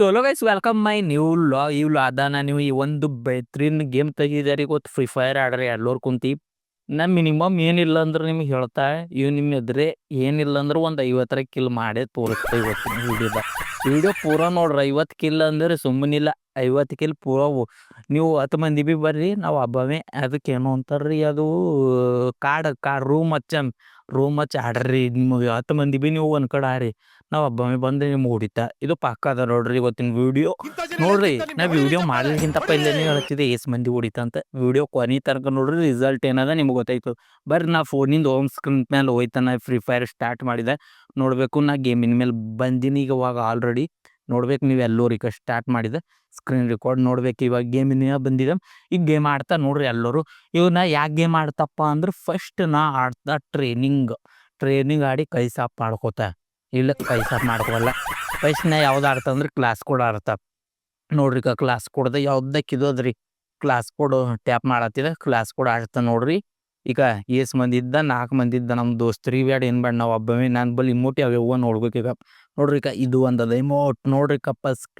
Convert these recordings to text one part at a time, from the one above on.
Solo guys welcome ಮೈ ನೀವು ಲಾ ಇವ್ ಲಾದಾನ ನೀವು ಈ ಒಂದು ಬೈತ್ರಿನ್ ಗೇಮ್ ತೆಗಿದಾರಿ ಗೊತ್ತು? ಫ್ರೀ ಫೈರ್ ಆಡ್ರಿ ಎಲ್ಲರೂ ಕುಂತಿ. ನಾ ಮಿನಿಮಮ್ ಏನಿಲ್ಲ ಅಂದ್ರೆ ನಿಮ್ಗೆ ಹೇಳ್ತಾ, ಇವ್ ನಿಮ್ಮ ಎದ್ರೆ ಏನಿಲ್ಲ ಅಂದ್ರೆ ಒಂದು ಐವತ್ತರ ಕಿಲ್ ಮಾಡೇ ತೋರಿಸ್ತಾ ಇವತ್ತು ವಿಡಿಯೋದ ವಿಡಿಯೋ ಪೂರ ನೋಡ್ರಿ, ಐವತ್ತು ಕಿಲ್ ಅಂದ್ರೆ ಸುಮ್ಮನಿಲ್ಲ, ಐವತ್ತು ಕಿಲ್ ಪೂರವು ನೀವು ಹತ್ತು ಮಂದಿ ಬಿ ಬರ್ರಿ, ನಾವು ಹಬ್ಬವೇ. ಅದಕ್ಕೆ ಏನು ಅಂತಾರ್ರಿ, ಅದು ಕಾಡ್ ಕಾಡ್ ರೂಮ್ ಹಚ್ಚ ರೂಮ್ ಹಚ್ಚಿ ಆಡ್ರಿ, ನಿಮ್ಗೆ ಹತ್ತು ಮಂದಿ ಬಿ ನೀವು ಒಂದು ಕಡೆ ಆಡ್ರಿ. ನಾವು ಹಬ್ಬವೇ ಬಂದು ನಿಮ್ಗೆ ಹೊಡಿತಾ ಇದು ಪಕ್ಕ ಅದ ನೋಡ್ರಿ ಇವತ್ತಿನ ವಿಡಿಯೋ ನೋಡ್ರಿ ನಾ ವಿಡಿಯೋ ಮಾಡ್ಲಿಕ್ಕಿಂತ ಪೈಲೇನೆ ಹೇಳ್ತಿದ್ದೆ ಏಸ್ ಮಂದಿ ಹೊಡಿತಾ ಅಂತ. ವಿಡಿಯೋ ಕೊನೆ ತನಕ ನೋಡ್ರಿ ರಿಸಲ್ಟ್ ಏನದ ನಿಮ್ಗೆ ಗೊತ್ತಾಯ್ತು. ಬರ್ರಿ ನಾ ಫೋನಿಂದ ಹೋಮ್ ಸ್ಕ್ರೀನ್ ಮೇಲೆ ಹೋಯ್ತಾನ ಫ್ರೀ ಫೈರ್ ಸ್ಟಾರ್ಟ್ ಮಾಡಿದೆ. ನೋಡಬೇಕು ನಾ ಗೇಮಿನ ಮೇಲೆ ಬಂದಿನಿ ಈಗ ಇವಾಗ ಆಲ್ರೆಡಿ ನೋಡ್ಬೇಕು ನೀವು ಎಲ್ಲರೂ ಈಗ ಸ್ಟಾರ್ಟ್ ಮಾಡಿದೆ. ಸ್ಕ್ರೀನ್ ರೆಕಾರ್ಡ್ ನೋಡ್ಬೇಕು ಇವಾಗ ಗೇಮಿನ ಬಂದಿದೆ. ಈಗ ಗೇಮ್ ಆಡ್ತಾ ನೋಡ್ರಿ ಎಲ್ಲರೂ. ನಾ ಯಾಕೆ ಗೇಮ್ ಆಡ್ತಪ್ಪ ಅಂದ್ರೆ ಫಸ್ಟ್ ನಾ ಆಡ್ತಾ ಟ್ರೈನಿಂಗ್ ಟ್ರೈನಿಂಗ್ ಆಡಿ ಕೈ ಸಾಫ್ ಮಾಡ್ಕೋತ. ಇಲ್ಲ, ಪೈಸ ಮಾಡ್ಕೊಲ್ಲ ಪೈಸನ ಯಾವ್ದು ಆಡ್ತಂದ್ರೆ ಕ್ಲಾಸ್ ಕೂಡ ಆಡ್ತಾ. ನೋಡ್ರಿ ಕ ಕ್ಲಾಸ್ ಇದು ಅದ್ರಿ? ಕ್ಲಾಸ್ ಕೊಡು ಟ್ಯಾಪ್ ಮಾಡತ್ತಿದ ಕ್ಲಾಸ್ ಕೂಡ ಆಡ್ತ ನೋಡ್ರಿ. ಈಗ ಏಸ್ ಮಂದಿ ಇದ್ದ ನಾಲ್ಕು ಮಂದಿ ಇದ್ದ ನಮ್ಮ ದೋಸ್ತ್ರಿಗೆ ಬ್ಯಾಡ, ಏನು ಬೇಡ ನಾವು ಒಬ್ಬವೇ ನಾನು ಬಲ್ಲಿ ಇಮೋಟಿ ಅವ್ಯವ ನೋಡ್ಬೇಕು ಈಗ. ನೋಡ್ರಿ ಕ, ಇದು ಒಂದದ ಇಮೋಟ್ ನೋಡ್ರಿ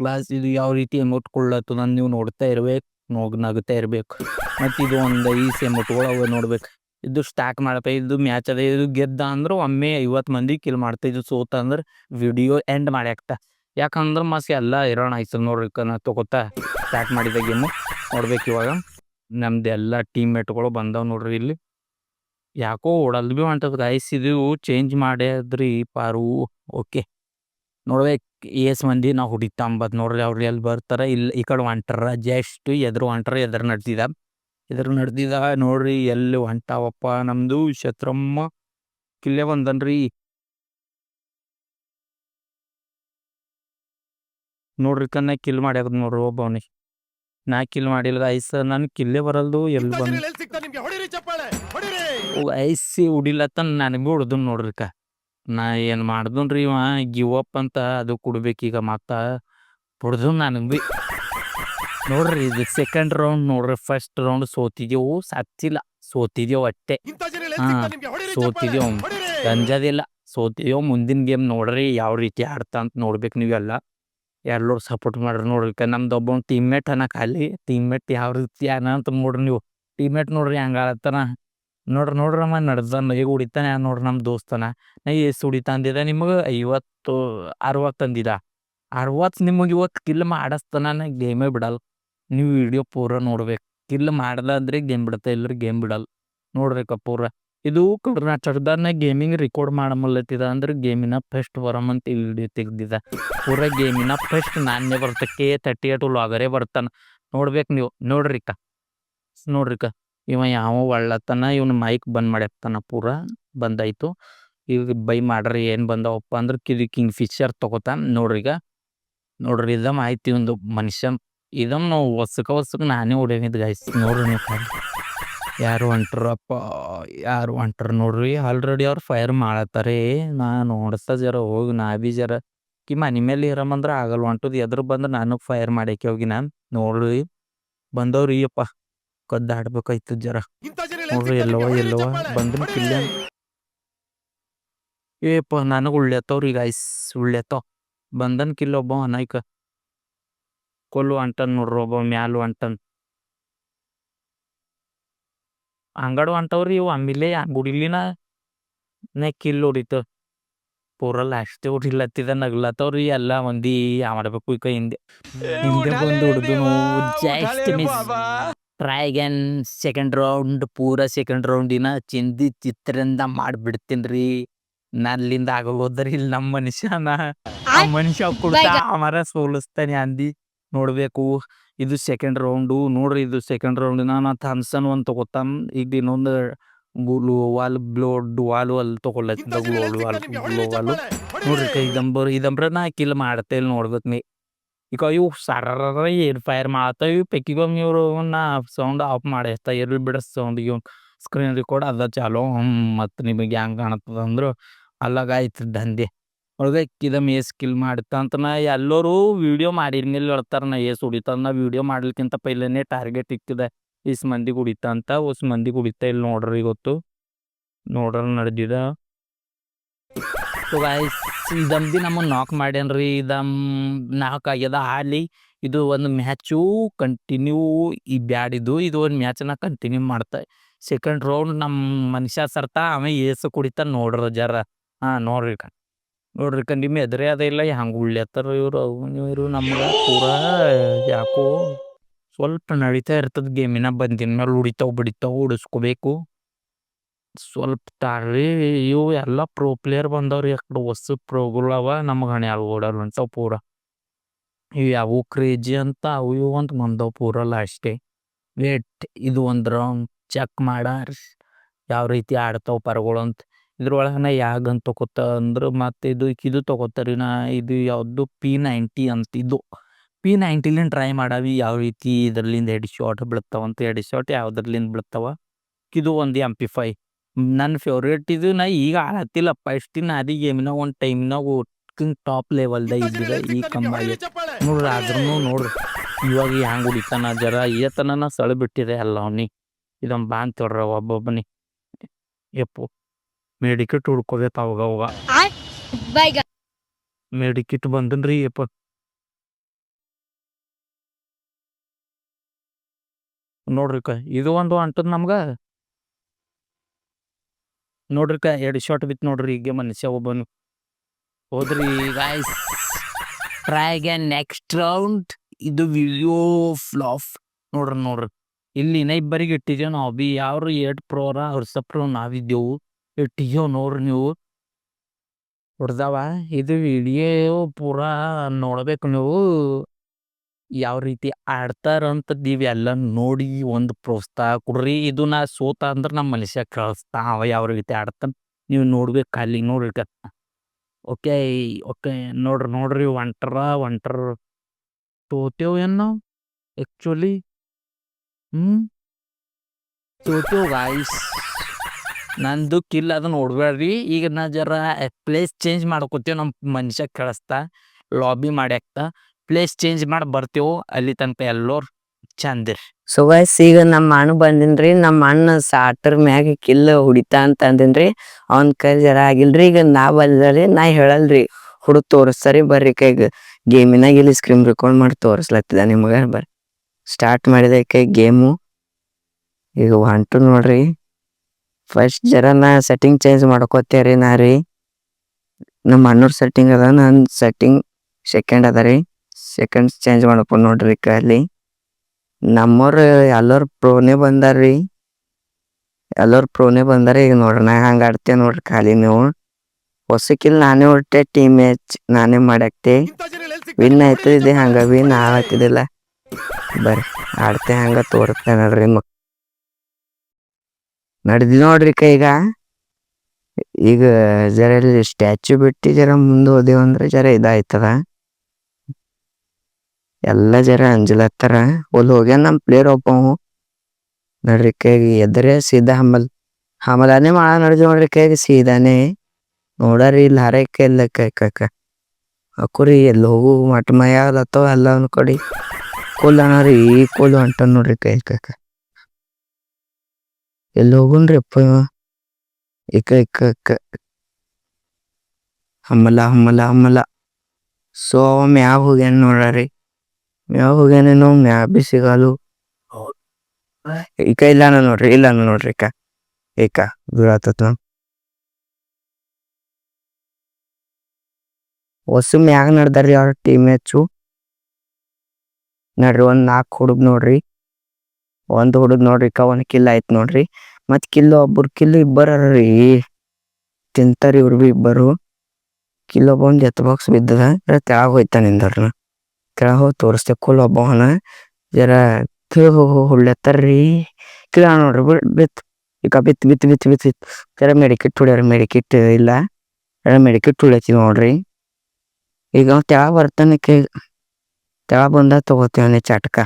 ಕ್ಲಾಸ್ ಇದು ಯಾವ ರೀತಿ ಇಮೋಟ್ ಕೊಳ್ಳತ್ತು ನಾನು ನೀವು ನೋಡ್ತಾ ಇರ್ಬೇಕು, ನೋಗ್ ನಗುತ್ತಾ ಇರ್ಬೇಕು. ಮತ್ತು ಇದು ಒಂದು ಈಸ್ ಎಮೋಟ್ಗಳು ಅವ ನೋಡ್ಬೇಕು. ಇದು ಸ್ಟಾಕ್ ಮಾಡಪ್ಪ, ಇದು ಮ್ಯಾಚ್ ಅದ, ಇದು ಗೆದ್ದ ಅಂದ್ರೆ ಒಮ್ಮೆ ಐವತ್ತು ಮಂದಿ ಕಿಲ್ ಮಾಡ್ತ ಇದು ಸೋತ ಅಂದ್ರೆ ವಿಡಿಯೋ ಎಂಡ್ ಮಾಡಿ ಹಾಕ್ತಾ ಯಾಕಂದ್ರೆ ಮಸ್ತ್ ಎಲ್ಲ ಇರೋಣ ಆಯ್ತು ನೋಡ್ರಿ ತಗೋತ ತಗೋತಾ ಸ್ಟಾರ್ಟ್ ಮಾಡಿದ ಗೇಮು ನೋಡ್ಬೇಕು ಇವಾಗ. ನಮ್ದು ಎಲ್ಲ ಟೀಮ್ ಮೇಟ್ಗಳು ಬಂದವು ನೋಡ್ರಿ ಇಲ್ಲಿ. ಯಾಕೋ ಓಡಲ್ ಬಿ ಹೊಂಟದ ಗೈಸ್ ಇದು ಚೇಂಜ್ ಮಾಡ್ಯಾದ್ರಿ ಪಾರು. ಓಕೆ ನೋಡ್ಬೇಕು ಎಸ್ ಮಂದಿ ನಾವು ಹೊಡಿತಾ ಅಂಬದ್ ನೋಡ್ರಿ ಅವ್ರು ಎಲ್ಲಿ ಬರ್ತಾರ ಇಲ್ಲಿ ಈ ಕಡೆ ಹೊಂಟಾರ, ಜಸ್ಟ್ ಎದ್ರು ಹೊಂಟಾರ, ಎದುರು ನಡ್ದಿದ. ಎದುರು ನಡ್ದಿದ ನೋಡ್ರಿ ಎಲ್ಲಿ ಹೊಂಟಾವಪ್ಪ ನಮ್ದು ಶತ್ರಮ್ಮ ಕಿಲ್ಲೆ ಬಂದನ್ರಿ ನೋಡ್ರಿ ಕನ್ನ ಕಿಲ್ ಮಾಡ್ಯಾದ ನೋಡ್ರಿ ಒಬ್ಬವನಿ. ನಾ ಕಿಲ್ ಮಾಡಿಲ್ಲ ಐಸ ನನ್ ಕಿಲ್ಲೆ ಬರಲ್ದು ಎಲ್ಲಿ ಬಂದು ಐಸಿ ಉಡಿಲತ್ತ ನನಗೆ ಬಿ ಹೊಡ್ದು ನೋಡ್ರಿ ಕ ನಾ ಏನ್ ಮಾಡ್ದನ್ರಿ ಇವ ಗಿವ್ ಅಪ್ ಅಂತ ಅದು ಕೊಡ್ಬೇಕೀಗ ಮತ್ತ ಹೊಡ್ದು ನನಗೆ ಬಿ. ನೋಡ್ರಿ ಇದು ಸೆಕೆಂಡ್ ರೌಂಡ್ ನೋಡ್ರಿ ಫಸ್ಟ್ ರೌಂಡ್ ಸೋತಿದೆವು ಸತ್ತಿಲ್ಲ ಸೋತಿದೆವು ಅಟ್ಟೆ ಸೋತಿದೆವು ಗಂಜದಿಲ್ಲ ಸೋತಿದೆವು ಮುಂದಿನ ಗೇಮ್ ನೋಡ್ರಿ ಯಾವ ರೀತಿ ಆಡ್ತಾ ಅಂತ ನೋಡ್ಬೇಕು ನೀವೆಲ್ಲ. ಎಲ್ಲರೂ ಸಪೋರ್ಟ್ ಮಾಡ್ರಿ ನೋಡ್ರಿ ನಮ್ದು ಒಬ್ಬ ಟೀಮ್ಮೇಟ್ ಅನ್ನ ಖಾಲಿ. ಟೀಮ್ಮೇಟ್ ಯಾವ ರೀತಿ ಅನ ಅಂತ ನೋಡ್ರಿ ನೀವು. ಟೀಮ್ಮೇಟ್ ನೋಡ್ರಿ ಹಂಗ ಆಡತ್ತಾನ. ನೋಡ್ರಿ ನೋಡ್ರಮ್ಮ ನಡ್ದನ್ ಈಗ ಉಡಿತಾನೆ ನೋಡ್ರಿ ನಮ್ಮ ದೋಸ್ತನ. ನಾ ಎಷ್ಟು ಉಡಿತಾ ಅಂದಿದ ನಿಮಗೆ? ಐವತ್ತು ಅರವತ್ತು ಅಂದಿದ ಅರವತ್ತು ನಿಮಗೆ ಇವತ್ತು ಕಿಲ್ ಮಾಡಿಸ್ತಾನ ಗೇಮೇ ಬಿಡಲ್ಲ. ನೀವು ವಿಡಿಯೋ ಪೂರ ನೋಡ್ಬೇಕು. ಕಿಲ್ ಮಾಡ್ದ ಅಂದ್ರೆ ಗೇಮ್ ಬಿಡುತ್ತೆ ಇಲ್ಲರಿ ಗೇಮ್ ಬಿಡಲ್ಲ. ನೋಡ್ಬೇಕ ಪೂರ. ಇದು ಕರ್ನಾಟಕದಾನ ಗೇಮಿಂಗ್ ರೆಕಾರ್ಡ್ ಮಾಡಮಲ್ಲತ್ತಿದ ಅಂದ್ರೆ ಗೇಮಿನ ಫಸ್ಟ್ ಬರಮಂತ ವಿಡಿಯೋ ತೆಗ್ದಿದ. ಪೂರ ಗೇಮಿನ ಫಸ್ಟ್ ನಾನೇ ಬರ್ತಕ್ಕೆ ತರ್ಟಿ ಏಟ್ ಲಾಗರೇ ಬರ್ತಾನ. ನೋಡ್ಬೇಕು ನೀವು. ನೋಡ್ರಿಕ್ಕ ನೋಡ್ರಿಕ್ಕ ಇವ ಯಾವ ಒಳ್ಳತನ, ಇವನು ಮೈಕ್ ಬಂದ್ ಮಾಡ್ಯಾಕ್ತಾನ ಪೂರ. ಬಂದಾಯ್ತು. ಈಗ ಬೈ ಮಾಡ್ರಿ, ಏನು ಬಂದವಪ್ಪ ಅಂದ್ರೆ ಕಿದು ಕಿಂಗ್ ಫಿಶರ್ ತಗೋತಾನ. ನೋಡ್ರಿ ಈಗ. ನೋಡ್ರಿ ಇದ ಮಾಹಿತಿ ಒಂದು ಮನುಷ್ಯ ಇದಮ್ ನಾವು ಹೊಸಕ ಹೊಸಕ ನಾನೇ ಹೊಡ್ಯಾನಿದ್ ಗೈಸ್ ನೋಡ್ರಿ ನೀವು. ಯಾರು ಹೊಂಟ್ರಪ್ಪ ಯಾರು ಹೊಂಟ್ರ ನೋಡ್ರಿ. ಆಲ್ರೆಡಿ ಅವ್ರು ಫೈರ್ ಮಾಡತ್ತಾರೆ. ನಾ ನೋಡ್ತಾ ಜರ ಹೋಗಿ ನಾ ಬಿ ಜರ ಕಿ ಮನೆ ಮೇಲೆ ಇರಮಂದ್ರೆ ಆಗಲ್ಲ ಹೊಂಟದ. ಎದ್ರ ಬಂದ್ರೆ ನಾನು ಫೈರ್ ಮಾಡಕ್ಕೆ ನಾನ್ ನೋಡ್ರಿ. ಬಂದವ್ರಿ ಅಪ್ಪ ಕದ್ದಾಡ್ಬೇಕಾಯ್ತು ಜರ. ನೋಡ್ರಿ ಎಲ್ಲವ ಎಲ್ಲವ ಬಂದ್ರ ಕಿಲ್ಲ ಏಪ್ಪ ನನಗೆ ಉಳ್ಳೆತ್ತವ್ರಿ ಗೈಸ್ ಉಳ್ಳೆತ್ತವ್ ಬಂದನ್ ಕಿಲ್ಲ ಒಬ್ಬ ಅನಾಯ್ಕ. ಕೊಲ್ಲು ಅಂಟನ್ ನೋಡ್ರಿ ಒಬ್ಬ ಮ್ಯಾಲು ಅಂಟನ್ ಅಂಗಡು ಅಂಟವ್ರಿ ಇವು ಆಮೇಲೆ ಗುಡಿಲಿನ ನೆಕ್ಕಿಲ್ ಕಿಲ್ ಹೊಡಿತ ಪೂರ ಲಾಸ್ಟ್ ಹೊಡಿಲತ್ತಿದ ನಗ್ಲತ್ತವ್ರಿ ಎಲ್ಲ ಮಂದಿ ಮಾಡ್ಬೇಕು ಈಗ ಹಿಂದೆ. ಹಿಂದೆ ಬಂದು ಹೊಡ್ದು just miss. Try again second round ಪೂರ ಸೆಕೆಂಡ್ ರೌಂಡಿನ ಚಿಂದಿ ಚಿತ್ರಿಂದ ಮಾಡಿಬಿಡ್ತೀನಿ ನಲ್ಲಿಂದ ಆಗೋದ್ರಿ ಇಲ್ಲಿ ನಮ್ಮ ಮನುಷ್ಯನ ಆ ಮನುಷ್ಯ ಕೊಡ್ತಾ ಮರ ಸೋಲಿಸ್ತಾನೆ ಅಂದಿ. ನೋಡ್ಬೇಕು. ಇದು ಸೆಕೆಂಡ್ ರೌಂಡು ನೋಡ್ರಿ ಇದು ಸೆಕೆಂಡ್ ರೌಂಡ್ ನಾನು ಥಾಮ್ಸನ್ ಒಂದು ತಗೋತಾನ. ಈಗ ಇನ್ನೊಂದು ಗುಲು ವಾಲ್ ಬ್ಲೋಡ್ ವಾಲು ಅಲ್ಲಿ ತಗೊಳ್ಳತ್ತಿದ್ದ ಗ್ಲೋಡ್ ವಾಲ್ ಗ್ಲೋ ವಾಲು. ನೋಡ್ರಿ ಕೈ ಇದಂಬರ್ ನಾ ಕಿಲ್ ಮಾಡ್ತೇ ಇಲ್ಲಿ ನೋಡ್ಬೇಕು ನೀ. ಈಗ ಇವು ಸರರ ಏರ್ ಫೈರ್ ಮಾಡ್ತಾವ ಇವು ಪೆಕ್ಕಿಗೊಮ್ಮೆ ಇವರು ನಾ ಸೌಂಡ್ ಆಫ್ ಮಾಡೇಸ್ತಾ ಎಲ್ಲಿ ಬಿಡ ಸೌಂಡ್ ಇವ್ ಸ್ಕ್ರೀನ್ ರೆಕಾರ್ಡ್ ಅದ ಚಾಲೋ. ಮತ್ತು ನಿಮಗೆ ಹೆಂಗೆ ಕಾಣತ್ತದ ಅಂದ್ರೆ ಅಲ್ಲಾಗ ಆಯ್ತು ದಂಧೆ. ಇಕ್ಕಿದ ಏಸ್ ಕಿಲ್ ಮಾಡುತ್ತ ಅಂತ ನಾ ಎಲ್ಲರೂ ವಿಡಿಯೋ ಮಾಡಿದ್ಮೇಲೆ ಹೇಳ್ತಾರೆ, ನಾ ಏಸ್ ಹೊಡಿತಾರ ನಾ ವಿಡಿಯೋ ಮಾಡ್ಲಿಕ್ಕಿಂತ ಪೈಲೇನೆ ಟಾರ್ಗೆಟ್ ಇಕ್ಕಿದೆ. ಇಸ್ ಮಂದಿ ಕುಡಿತ ಅಂತ ಉಸ್ ಮಂದಿ ಕುಡಿತ ಇಲ್ಲಿ ನೋಡ್ರಿ ಗೊತ್ತು. ನೋಡ್ರ ನಡೆದಿದ. ಸೊ ಗಾಯ್ಸ್ ಇದಮ್ ಬಿ ನಮ್ಮನ್ನ ನಾಕ್ ಮಾಡ್ಯಾನ್ರಿ. ಇದಮ್ ನಾಕ್ ಆಗ್ಯದ ಆಲಿ ಇದು ಒಂದು ಮ್ಯಾಚು ಕಂಟಿನ್ಯೂ ಈ ಬ್ಯಾಡಿದು ಇದು. ಒಂದು ಮ್ಯಾಚನ್ನ ಕಂಟಿನ್ಯೂ ಮಾಡ್ತಾ. ಸೆಕೆಂಡ್ ರೌಂಡ್ ನಮ್ಮ ಮನುಷ್ಯ ಸರ್ತ ಆಮೇಲೆ ಏಸು ಕುಡಿತ ನೋಡ್ರ ಜರ. ಹಾಂ, ನೋಡ್ರಿ ನೋಡ್ರಿ ಕಂಡಿ ಎದುರೇ ಅದ ಇಲ್ಲ ಹಂಗೆ ಉಳ್ಳೆತ್ತಾರ ಇವರು? ಇವರು ನಮ್ಗೆ ಪೂರಾ ಯಾಕೋ ಸ್ವಲ್ಪ ನಡೀತಾ ಇರ್ತದ ಗೇಮಿನ ಬಂದಿನ ಮೇಲೆ ಉಡಿತಾವ್ ಬಿಡಿತಾವ್ ಉಡಿಸ್ಕೋಬೇಕು. ಸ್ವಲ್ಪ ತಾಳ್ರಿ ಇವು ಎಲ್ಲ ಪ್ರೋ ಪ್ಲೇಯರ್ ಬಂದವ್ರಿ ಅಕಡೆ ಹೊಸ ಪ್ರೋಗಳು ಅವ, ನಮ್ಗೆ ಹಣೆ ಓಡಲ್ ಅಂತಾವ್ ಪೂರ. ಇವು ಯಾವ ಕ್ರೇಜಿ ಅಂತ ಅವು ಇವು ಅಂತ ಬಂದವು ಪೂರ ಲಾಸ್ಟೇ ವೇಟ್ ಇದು ಒಂದು ರೌಂಡ್ ಚೆಕ್ ಮಾಡಾರ್ ಯಾವ ರೀತಿ ಆಡ್ತಾವ ಪರ್ಗಳು ಅಂತ. ಇದ್ರೊಳಗೆ ನಾ ಯಾವ ಗನ್ ತಗೋತ ಅಂದ್ರೆ ಮತ್ತೆ ಇದು ಇದು ತಗೋತಾರಿ ನಾ ಇದು ಯಾವುದು ಪಿ ನೈಂಟಿ ಅಂತ ಇದು ಪಿ ನೈಂಟಿಲಿಂದ ಟ್ರೈ ಮಾಡಾವಿ ಯಾವ ರೀತಿ ಇದ್ರಲಿಂದ ಹೆಡ್ ಶಾಟ್ ಬೀಳ್ತಾವ ಅಂತ ಹೆಡ್ ಶಾಟ್ ಯಾವ್ದ್ರಲಿಂದ ಬೀಳ್ತಾವ. ಇದು ಒಂದು ಎಂ ಪಿ ಫೈ ನನ್ನ ಫೇವ್ರೇಟ್ ಇದು ನಾ ಈಗ ಆಡತ್ತಿಲ್ಲ ಫಸ್ಟಿನ ಅದಿ ಗೇಮಿನಾಗ ಒಂದು ಟೈಮ್ನಾಗ ಟಾಪ್ ಲೆವೆಲ್ದಾಗ ಇದ್ದಿದೆ ಈ ಆಗೈತೆ ನೋಡ್ರಿ ಆದ್ರೂ ನೋಡ್ರಿ ಇವಾಗ ಹ್ಯಾಂಗ ಹೊಡಿತಾನ ಜರ ಏತನ ಸಳ ಬಿಟ್ಟಿದೆ ಎಲ್ಲ ಅವನಿಗೆ. ಇದೊಂದು ಬಾ ಅಂತ ಹೇಳ್ರಿ ಒಬ್ಬೊಬ್ಬನಿ. ಯಪ್ಪು ಮೆಡಿಕಿಟ್ ಹುಡ್ಕೋಬೇಕು ಅವಾಗ. ಅವಾಗ ಮೆಡಿಕಿಟ್ ಬಂದನ್ರಿ ಯಪ್ಪ. ನೋಡ್ರಿ ಕ ಇದು ಒಂದು ಅಂಟದ್ ನಮ್ಗ. ನೋಡ್ರಿ ಕ ಎರಡು ಶಾಟ್ ಬಿತ್ ನೋಡ್ರಿ ಈಗ ಮನುಷ್ಯ ಒಬ್ಬನು. ಹೋದ್ರಿ guys try again next round ಇದು ವಿಡಿಯೋ ಫ್ಲಾಫ್ ನೋಡ್ರಿ ನೋಡ್ರಿ. ಇಲ್ಲಿ ಇನ್ನ ಇಬ್ಬರಿಗೆ ಇಟ್ಟಿದ್ದೇವೆ ನಾವು. ಬಿ ಯಾರು ಏಟ್ ಪ್ರೋರ ಅವ್ರ ಸಪ್ರೋ ನಾವಿದ್ದೆವು. ಇಟ್ಟಿದ್ದೇವು ನೋಡ್ರಿ ನೀವು. ಹೊಡ್ದಾವ? ಇದು ವಿಡಿಯೋ ಪೂರಾ ನೋಡ್ಬೇಕು ನೀವು. ಯಾವ ರೀತಿ ಆಡ್ತಾರಂತ ನೀವೆಲ್ಲ ನೋಡಿ ಒಂದು ಪ್ರೋತ್ಸಾಹ ಕೊಡ್ರಿ. ಇದು ನಾ ಸೋತ ಅಂದ್ರೆ ನಮ್ಮ ಮನುಷ್ಯ ಕಳಿಸ್ತಾ ಅವ ಯಾವ ರೀತಿ ಆಡ್ತಾನೆ ನೀವು ನೋಡ್ಬೇಕು ಅಲ್ಲಿ ನೋಡ್ರಿ ಓಕೆ ಓಕೆ, ನೋಡ್ರಿ ನೋಡ್ರಿ ಒಂಟ್ರ ಒಂಟ್ರ ತೋತೇವ್ ಏನು ನಾವು? ಆ್ಯಕ್ಚುಲಿ ಹ್ಞೂ ತೋತೇವ್ ಗಾಯ್ಸ್ ನಂದು ಕಿಲ್ ಅದನ್ನ ನೋಡ್ಬೇಡ್ರಿ ಈಗ ನಾ ಜರ ಪ್ಲೇಸ್ ಚೇಂಜ್ ಮಾಡ್ಕೋತೇವೆ ನಮ್ಮ ಮನುಷ್ಯ ಕಳಿಸ್ತಾ ಲಾಬಿ ಮಾಡ್ಯಾಕ್ತ ಪ್ಲೇಸ್ ಚೇಂಜ್ ಮಾಡಿ ಬರ್ತೇವೆ, ಅಲ್ಲಿ ತನಕ ಎಲ್ಲೋರ್ ಚಂದಿರ್ ಸೊ ಗೈಸ್ ಈಗ ನಮ್ಮ ಅಣ್ಣ ಬಂದಿನ್ರಿ ನಮ್ಮ ಅಣ್ಣ ಸಾಟರ್ ಮ್ಯಾಗ ಕಿಲ್ಲ ಹುಡಿತಾ ಅಂತ ಅಂದಿನ್ರಿ. ಅವನ್ ಕೈ ಜರ ಆಗಿಲ್ರಿ, ಈಗ ನಾ ಬಂದ್ರಿ ನಾ ಹೇಳಲ್ರಿ, ಹುಡುಗ ತೋರಿಸ್ತಾರಿ ಬರ್ರಿ ಕೈಗ, ಗೇಮಿನಾಗ ಇಲ್ಲಿ ಸ್ಕ್ರೀನ್ ರೆಕಾರ್ಡ್ ಮಾಡಿ ತೋರಿಸ್ಲತ್ತಿದ ನಿಮ್ಗ, ಬರ್ರಿ. ಸ್ಟಾರ್ಟ್ ಮಾಡಿದೆ ಕೈ ಗೇಮು. ಈಗ ಹೊಂಟು ನೋಡ್ರಿ. ಫಸ್ಟ್ ಜರನ ಸೆಟ್ಟಿಂಗ್ ಚೇಂಜ್ ಮಾಡ್ಕೋತೇರಿ ನಾ ರೀ. ನಮ್ಮ ಅಣ್ಣವ್ರ ಸೆಟ್ಟಿಂಗ್ ಅದ ನನ್ನ ಸೆಟ್ಟಿಂಗ್ ಸೆಕೆಂಡ್ ಅದ ರೀ. ಸೆಕೆಂಡ್ ಚೇಂಜ್ ಮಾಡಪ್ಪ ನೋಡ್ರಿ ಅಲ್ಲಿ. ನಮ್ಮವ್ರು ಎಲ್ಲರು ಪ್ರೋನೇ ರೀ. ಎಲ್ಲರು ಪ್ರೋನೇ ಬಂದಾರ ಈಗ ನೋಡ್ರಿ ನಾ ಹಂಗೆ ಆಡ್ತೇವೆ ನೋಡ್ರಿ ಖಾಲಿ ನೀವು. ಹೊಸಕಿಲ್ಲ ನಾನೇ ಹೊಟ್ಟೆ ಟೀಮ್ ಮ್ಯಾಚ್ ನಾನೇ ಮಾಡಾಕ್ತೆ ವಿನ್ ಆಯ್ತು, ಇದೆ ಹಂಗ ವಿನ್ ಆಗತ್ತಿದಿಲ್ಲ ಬರ್ರಿ, ಆಡ್ತೆ ಹಂಗ ತೋರಿಸ್ತೇನೆ ನೋಡ್ರಿ ಮ ನಡ್ದಿ ನೋಡ್ರಿ ಈಗ ಈಗ ಜರ ಇಲ್ಲಿ ಸ್ಟ್ಯಾಚು ಬಿಟ್ಟು ಜರ ಮುಂದೆ ಹೋದೆವು ಅಂದ್ರೆ ಜರ ಇದಾಯ್ತದ. ಎಲ್ಲ ಜರ ಅಂಜಲತ್ತಾರ. ಒಲ್ಲಿ ಹೋಗ್ಯಾನ ನಮ್ಮ ಪ್ಲೇಯರ್ ಒಬ್ಬವು ನಡ್ರಿ ಕೈಗೆ ಎದ್ರೆ ಸೀದಾ ಹಮ್ಮಲ್ ಹಮಲಾನೇ ಮಾಡ ನಡ್ದು ನೋಡ್ರಿ ಕೈಗೆ ಸೀದಾನೆ. ನೋಡರಿ ಇಲ್ಲಿ ಹರಕೆ ಇಲ್ಲ ಕೈ ಕಕ್ಕ ಅಕ್ಕುರಿ ಎಲ್ಲಿ ಹೋಗು ಮಟ್ಟ ಮಯ ಆಗ್ಲತ್ತವ ಎಲ್ಲ ಕಡೆ. ಕೂಲ್ ಅನ್ನೋರಿ ಈ ಕೂಲ್ ಹೊಂಟ ನೋಡ್ರಿ ಕೈ ಕಕ್ಕ ಎಲ್ಲಿ ಇವ. ಇಕ ಇಕ ಇಕ ಹಮ್ಮಲ ಹಮ್ಮಲ ಹಮ್ಮಲ. ಸೊ, ಅವ ಮ್ಯಾಗ ಹೋಗ್ಯಾನ ನೋಡ್ರಿ. ಮ್ಯಾಗ ಹೋಗ್ಯಾನೇನೋ ಮ್ಯಾಗ ಬಿ ಸಿಗಲು ಈಕ ಇಲ್ಲಾನ ನೋಡ್ರಿ ಇಲ್ಲಾನ ನೋಡ್ರಿ ಇಕ ಈಕ ಬೀಳಾತತ್ ಹೊಸ ಮ್ಯಾಗ ನಡ್ದಾರಿ ಅವ್ರ ಟೀಮ್ ಮ್ಯಾಚು ನಡ್ರಿ ಒಂದ್ ನಾಲ್ಕು ಹುಡುಗ್ ನೋಡ್ರಿ. ಒಂದ್ ಹುಡುಗ್ ನೋಡ್ರಿ ಕ ಒಂದ್ ಕಿಲ್ ಆಯ್ತು ನೋಡ್ರಿ. ಮತ್ ಕಿಲ್ ಒಬ್ಬರು ಕಿಲ್ ಇಬ್ಬರು ರೀ. ತಿಂತಾರಿ ಇವ್ರು ಬಿ ಇಬ್ಬರು. ಕಿಲ್ ಒಬ್ಬ ಒಂದ್ ಎತ್ ಬಾಕ್ಸ್ ಬಿದ್ದದ ತೆಳಗ್ ಹೋಯ್ತಾನ ನಿಂದರ್ನ ಕೆಳಗೆ ಹೋಗಿ ತೋರಿಸ್ತೆ ಕುಲ್ ಒಬ್ಬವನ ಜರ ಹೋಗಿ ಹುಳ್ಳೆತ್ತಾರ್ರಿ ಕಿಲ್ ನೋಡ್ರಿ ಬಿತ್. ಈಗ ಬಿತ್ ಬಿತ್ ಬಿತ್ ಬಿತ್ ಬಿತ್. ಜರ ಮೆಡಿಕಿಟ್ ಹೊಡ್ಯಾರ, ಮೆಡಿಕಿಟ್ ಇಲ್ಲ. ಮೆಡಿಕಿಟ್ ಹೊಡ್ಯತಿ ನೋಡ್ರಿ. ಈಗ ಅವ ತೆಳಗ್ ಬರ್ತಾನೆ ಕೈ ತೆಳಗ್ ಬಂದ ತಗೋತೀವನೆ ಚಟ್ಕ.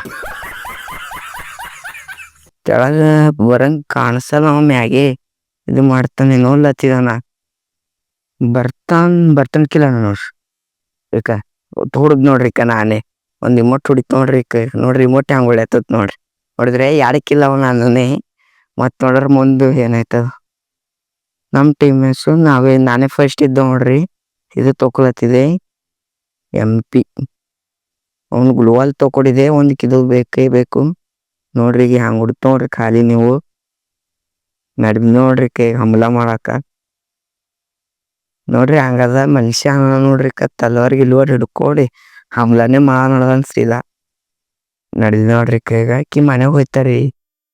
ತೆಳಗ ಬರಂಗ್ ಕಾಣಿಸಲ್ಲ ಅವ ಮ್ಯಾಗೆ. ಇದು ಮಾಡ್ತಾನೆ ನೋಡ್ಲತ್ತಿದಾನ ಬರ್ತಾನ್, ಬರ್ತಾನ ಕಿಲ್ಲ ನೋಡ್ರಿ ಈಗ ಹುಡುಗ್ ನೋಡ್ರಿ ನಾನೇ. ಒಂದ್ ಇಮೋಟ್ ಹೊಡಿತ್ ನೋಡ್ರಿ ನೋಡ್ರಿ ಇಮೋಟ್ ಹಂಗ ಹೊಳ್ಯಾತತ್ ನೋಡ್ರಿ. ಹೊಡೆದ್ರೆ ಯಾರಕ್ಕಿಲ್ಲ ಅವ ನಾನೇ. ಮತ್ ನೋಡ್ರ ಮುಂದೆ ಏನಾಯ್ತದ. ನಮ್ ಟೀಮ್ ನಾವೇ, ನಾನೇ ಫಸ್ಟ್ ಇದ್ದ ನೋಡ್ರಿ. ಇದು ತೊಕೊಳತ್ತಿದೆ ಎಂ ಪಿ ಅವ್ನು ಗ್ಲೋವಲ್ ತೊಕೊಂಡಿದೆ. ಒಂದು ಇದು ಬೇಕೇ ಬೇಕು. ನೋಡ್ರಿ ಈಗ ಹಂಗೆ ಹುಡ್ತ ನೋಡ್ರಿ ಖಾಲಿ ನೀವು. ನಡ್ಬಿ ನೋಡ್ರಿ ಕೈ ಹಮ್ಲ ಮಾಡಾಕ. ನೋಡ್ರಿ ಹಂಗದ ಮನುಷ್ಯ ನೋಡ್ರಿ ಕ ತಲವಾರ್ ಗಿಲ್ವಾರ್ ಹಿಡ್ಕೊಡಿ ಹಮ್ಲಾನೆ ಮಾಡೋದನ್ಸಿಲ್ಲ ನಡ್ದ್ ನೋಡ್ರಿ ಕೈಗ ಆಕಿ ಮನೆಗೆ ಹೋಯ್ತಾರಿ.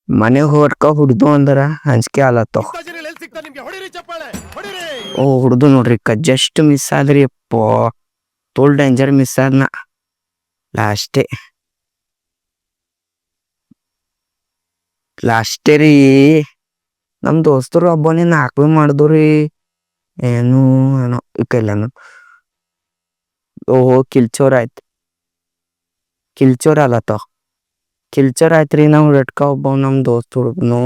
ಮನೆಗೆ ಹೋರ್ಕ ಹುಡ್ದು ಅಂದ್ರ ಹಂಚಿಕೆ ಅಲತ್ತೋ ಓ ಹುಡ್ದು ನೋಡ್ರಿ ಕ ಜಸ್ಟ್ ಮಿಸ್ ಆದ್ರಿ ಅಪ್ಪೋ. ತೋಲ್ ಡೇಂಜರ್ ಮಿಸ್ ಆದ್ನ. ಲಾಸ್ಟೇ. ಲಾಸ್ಟೇ ರೀ ನಮ್ ದೋಸ್ತರು ಹಬ್ಬನೇ ನಾಲ್ಕು ಮಾಡಿದ್ರಿ. ಏನು ಏನೋ ಇಲ್ಲನು ಓಹೋ, ಕಿಲ್ಚೋರ್ ಆಯ್ತು. ಕಿಲ್ಚೋರ್ ಅಲತ್ತ ಕಿಲ್ಚೋರ್ ಆಯ್ತ್ರಿ ನಾವು ರಡ್ಕ ಒಬ್ಬ ನಮ್ ದೋಸ್ತ ಹುಡುಗನು.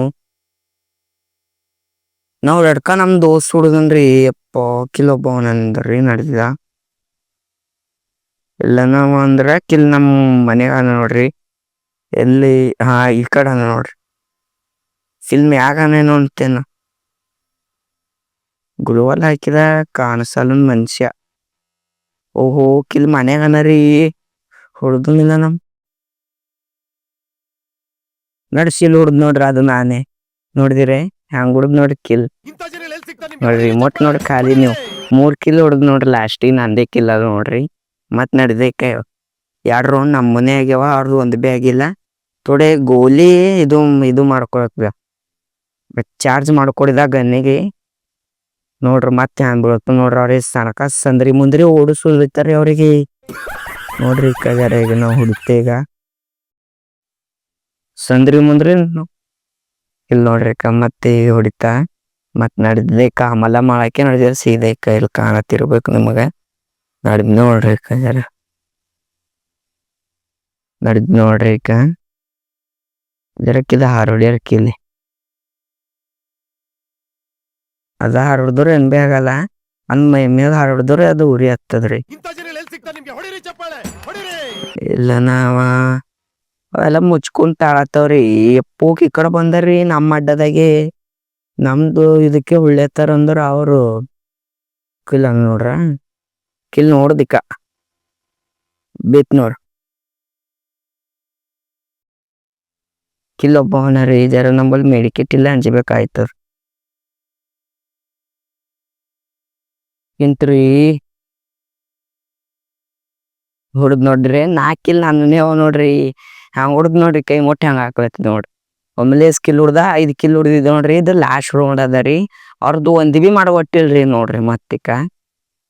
ನಾವ್ ರಡ್ಕ ನಮ್ ಹುಡುಗನ್ ಹುಡುಗನ್ರಿ. ಅಪ್ಪ ಕಿಲ್ ಒಬ್ಬ ಅಂದ್ರಿ ನಡೆದಿದ. ಇಲ್ಲ ನಾವ್ ಅಂದ್ರ ಕಿಲ್ ನಮ್ ಮನೆಗ ನೋಡ್ರಿ. ಎಲ್ಲಿ, ಹಾ, ಈ ಕಡೆ ನೋಡ್ರಿ. ಫಿಲ್ಮ್ ಯಾಗನೇನೋ ಅಂತೇನ. ಗ್ಲೋವಲ್ ಹಾಕಿದ ಕಾಣಸಲ್ಲ ಮನುಷ್ಯ. ಓಹೋ ಕಿಲ್ ಮನ್ಯಾಗ ರೀ? ಹೊಡ್ದನಿಲ್ಲ ನಮ್. ನಡ್ಸಿಲ್ ಹೊಡ್ದ್ ನೋಡ್ರಿ ಅದು ನಾನೇ. ನೋಡಿದಿರಿ? ಹ್ಯಾಂಗ್ ಹೊಡ್ದ್ ನೋಡ್ರಿ ಕಿಲ್. ನೋಡ್ರಿ ನೋಡ್ರಿ ರಿಮೋಟ್ ಚಪ್ಪಾಳೆ, ನೋಡಿ ಖಾಲಿ. ನೀವು. ಮೂರ್ ಕಿಲ್ ಹೊಡ್ದ್ ನೋಡ್ರಿ ಲಾಸ್ಟಿಗೆ ನಂದೇ ಕಿಲ್ ಅದು ನೋಡ್ರಿ. ಮತ್ ನಡ್ದೇಕ ಎರಡ್ ರೌಂಡ್ ನಮ್ಮನೆ ಆಗ್ಯಾವ ಅವ್ರದ್ದು ಒಂದು ಬಿ ಆಗಿಲ್ಲ ಥೋಡೆ ಗೋಲಿ ಇದು ಇದು ಮಾಡ್ಕೊಳಕ್ ಚಾರ್ಜ್ ಮಾಡ್ಕೊಡಿದ ಗನ್ನಿಗೆ ನೋಡ್ರಿ ಮತ್ತೆ ಹ್ಯಾಂಗ್ ಬೀಳತ್ತ ನೋಡ್ರಿ ಅವ್ರಿಗೆ ಸನಕ ಸಂದ್ರಿ ಮುಂದ್ರಿ ಓಡಿಸ್ತಾರೆ ಅವ್ರಿಗೆ. ನೋಡ್ರಿ ಕಗಾರ ಈಗ ನಾವು ಹುಡುಕ್ತೆ ಈಗ. ಸಂದ್ರಿ ಮುಂದ್ರಿ ಇಲ್ಲಿ ನೋಡ್ರಿ ಕ ಮತ್ತೆ ಹೊಡಿತಾ. ಮತ್ತೆ ನಡೆದೇ ಕಾಮಲ್ಲ ಮಾಡಕ್ಕೆ ನಡೆದ ಸೀದಾ ಕೈಲಿ ಕಾಣತಿರ್ಬೇಕು ನಿಮಗ. ನಡ್ದ್ ನೋಡ್ರಿ ಕಗಾರ ನಡ್ದ್ ನೋಡ್ರಿ ಈಗ. ಜರಕ್ಕಿದ ಹಾರೋಡಿ ಕಿಲ್ಲಿ ಅದ ಹಾರೋಡ್ದ್ರೆ ಏನ್ ಬಿ ಆಗಲ್ಲ. ಅಂದ್ ಮೈ ಮೇಲೆ ಹರಡಿದ್ರೆ ಅದು ಉರಿ ಹತ್ತದ್ರಿ ಇಲ್ಲ ನಾವ ಅವೆಲ್ಲ ಮುಚ್ಕೊಂಡ್ ತಾಳತ್ತವ್ರಿ. ಎಪ್ಪೋಕ್ ಈ ಕಡೆ ಬಂದಾರ್ರಿ ನಮ್ಮ ಅಡ್ಡದಾಗೆ. ನಮ್ದು ಇದಕ್ಕೆ ಉಳ್ಳೆತ್ತಾರ ಅಂದ್ರ ಅವರು. ಕಿಲ್ ಹಂಗ ನೋಡ್ರ? ಕಿಲ್ ನೋಡ್ದಿಕ್ಕ. ಬಿತ್ ನೋಡ್ ಕಿಲ್ ಒಬ್ಬವನ ರೀ ಜರ ನಂಬಲ್ ಮೆಡಿಕೇಟ್ ಇಲ್ಲ ಅಂಜಬೇಕಾಯ್ತದ. ಇಂತ್ರಿ ಹುಡುದ್ ನೋಡ್ರಿ, ನಾಕಿಲ್ ನಾನೇ ಅವ ನೋಡ್ರಿ. ಹಂಗ ಹುಡುದ್ ನೋಡ್ರಿ ಕೈ ಮೊಟ್ಟೆ ಹಂಗ ಹಾಕ್ಲತ್ತಿ ನೋಡ್ರಿ. ಒಮ್ಮೆಲೆ ಸ್ಕಿಲ್ ಹುಡ್ದ, ಐದ್ ಕಿಲ್ ಹುಡ್ದಿದ್ ನೋಡ್ರಿ, ಇದು ಲಾಸ್ಟ್ ರೌಂಡ್ ಅದ ರೀ. ಅವ್ರದ್ದು ಒಂದ್ ಬಿ ಮಾಡ ಒಟ್ಟಿಲ್ರಿ ನೋಡ್ರಿ ಮತ್ತಿಕ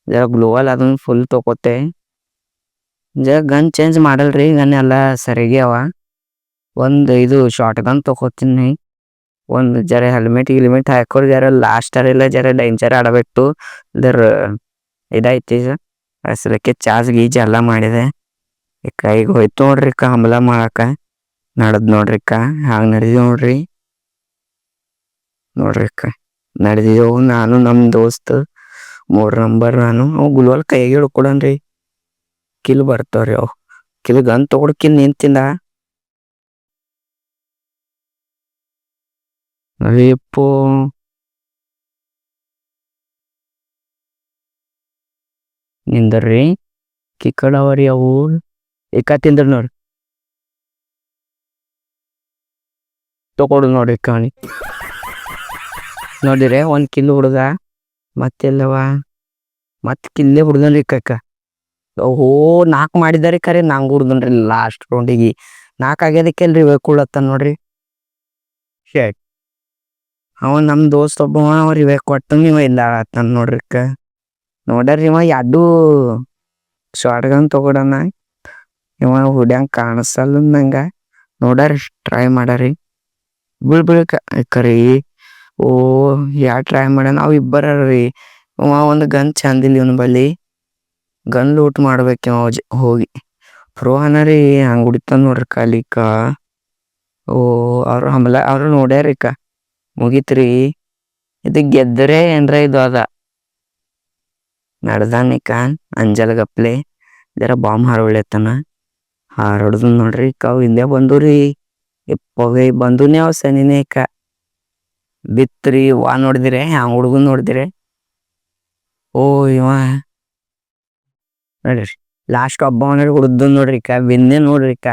ಜರ ಗ್ಲೋವಲ್ ಅದನ್ನ ಫುಲ್ ತಗೋತೆ ಜರ ಗನ್ ಚೇಂಜ್ ಮಾಡಲ್ರಿ, ಗನ್ ಎಲ್ಲ ಸರಿಗೆ ಅವ ಒಂದ್ ಇದು ಶಾರ್ಟ್ ಗನ್ ತಗೋತೀನಿ ಒಂದ್ ಜರ ಹೆಲ್ಮೆಟ್ ಗಿಲ್ಮೆಟ್ ಹಾಕೋರ್ ಜರ ಲಾಸ್ಟ್ ಎಲ್ಲ ಜರ ಡೇಂಜರ್ ಆಡಬೇಕು ಇದರ ಇದೈತಿ ಅಸಲಕ್ಕೆ ಚಾರ್ಜ್ ಗೀಜ್ ಎಲ್ಲ ಮಾಡಿದೆ. ಈ ಕೈಗೆ ಹೋಯ್ತು ನೋಡ್ರಿ ಅಕ್ಕ, ಹಂಬಲ ಮಾಡಾಕ. ನಡದ್ ನೋಡ್ರಿ ಅಕ್ಕ ಹಾಗೆ ನಡೆದಿ ನೋಡ್ರಿ. ನೋಡ್ರಿ ಅಕ್ಕ ನಡೆದಿದ್ದೆವು ನಾನು ನಮ್ಮ ದೋಸ್ತ್, ಮೂರು ನಂಬರ್ ನಾನು. ಅವು ಗುಲ್ವಲ್ ಕೈಗೆ ಹಿಡ್ಕೊಡನ್ರಿ. ಕಿಲ್ ಬರ್ತಾವ್ರಿ ಅವು. ಕಿಲ್ ಗನ್ ತಗೊಂಡ್ ನಿಂತಿಂದ. ಅಯ್ಯಪ್ಪೋ ನಿಂದರ್ರಿ ಕಿಕ್ಕಡವರಿ ಅವು. ಇಕ್ಕ ತಿಂದ್ರ ನೋಡ್ರಿ ತಗೊಡು ನೋಡ್ರಿ ಕಾಣಿ. ನೋಡಿರಿ, ಒಂದು ಕಿಲ್ ಹುಡ್ದ ಮತ್ತೆಲ್ಲವ? ಮತ್ತೆ ಕಿಲ್ಲೇ ಹುಡ್ದನ್ರಿ ಕಕ್ಕ. ಓಹೋ ನಾಲ್ಕು ಮಾಡಿದಾರೆ ಖರೆ ನಂಗೆ ಹುಡ್ದನ್ರಿ ಲಾಸ್ಟ್ ರೌಂಡಿಗೆ. ನಾಲ್ಕು ಆಗ್ಯದಕ್ಕೆಲ್ರಿ ಕುಳತ್ತ ನೋಡ್ರಿ. ಶೇಟ್ ಅವ ನಮ್ ದೋಸ್ತ್ ಒಬ್ಬವ ಅವ್ರ ಇವ ಕೊಟ್ಟು ಇವ ಇಲ್ಲ ಆತನ್ ನೋಡ್ರಿ ಇವ ಎರಡು ಶಾರ್ಟ್ ಗನ್ ತಗೊಡನ. ಇವ ಹುಡ್ಯಾಂಗ ಕಾಣಿಸಲ್ಲ ನಂಗ. ನೋಡ್ರಿ ಟ್ರೈ ಮಾಡಾರಿ ಬೀಳ್ ಬೀಳ್ಕ ಕರಿ ಓ ಯಾ ಟ್ರೈ ಮಾಡ್ಯಾನ? ಅವ್ ಇಬ್ಬರ ಇವ ಒಂದು ಗನ್ ಚಂದಿಲ್ಲ ಇವನ್ ಬಲ್ಲಿ. ಗನ್ ಲೂಟ್ ಮಾಡ್ಬೇಕು ಇವ ಹೋಗಿ. ಪ್ರೋ ರೀ ಹಂಗ ಹೊಡಿತಾನ ನೋಡ್ರಿ ಕಾಲಿಕ ಓ, ಅವ್ರು ಹಮಲ, ಅವ್ರು ನೋಡ್ಯಾರಿ ಕ ಮುಗಿತ್ರಿ. ಇದು ಗೆದ್ದರೆ ಏನ್ರ ಇದು ಅದ. ನಡ್ದಾನಿಕ ಅಂಜಲ್ಗಪ್ಲೆ ಜರ ಬಾಂಬ್ ಹಾರೊಳ್ಳೆತನ. ಹಾರೊಡ್ದು ನೋಡ್ರಿ, ಕಾವ್ ಹಿಂದೆ ಬಂದೂರಿ. ಬಂದೂನೇ ಅವ್ ಸನಿನೇ ಕ. ಬಿತ್ರಿ, ವಾ ನೋಡಿದಿರೆ, ಆ ಹುಡುಗನ್ ನೋಡಿದಿರೆ. ಓ ಇವ. ನೋಡ್ರಿ, ಲಾಸ್ಟ್ ಒಬ್ಬ ನೋಡಿ ಹುಡ್ದು ನೋಡ್ರಿ ಕ ಬಿಂದೆ ನೋಡ್ರಿ ಕ.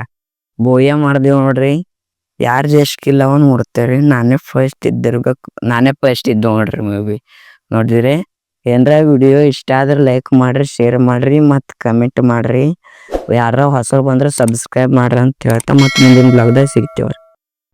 ಬೋಯ ಮಾಡ್ದೇವ್ ನೋಡ್ರಿ. ಯಾರು ಜಸ್ಟ್ ಇಲ್ಲ ಅವನ್ ಮುಡ್ತೇವ್ರಿ ನಾನೇ ಫಸ್ಟ್ ಇದ್ದಿರ್ಬೇಕು ನಾನೇ ಫಸ್ಟ್ ಇದ್ದು ನೋಡ್ರಿ ಮೂವಿ ನೋಡಿದ್ರೆ? ಏನ್ರ ವಿಡಿಯೋ ಇಷ್ಟ ಆದ್ರೆ ಲೈಕ್ ಮಾಡ್ರಿ ಶೇರ್ ಮಾಡ್ರಿ ಮತ್ತು ಕಮೆಂಟ್ ಮಾಡ್ರಿ. ಯಾರ ಹೊಸ ಬಂದ್ರೆ ಸಬ್ಸ್ಕ್ರೈಬ್ ಮಾಡ್ರಿ ಅಂತ ಹೇಳ್ತಾ ಮತ್ತೆ ಮುಂದಿನ ಬ್ಲಾಗ್ದಾಗ ಸಿಗ್ತೇವ್ರಿ.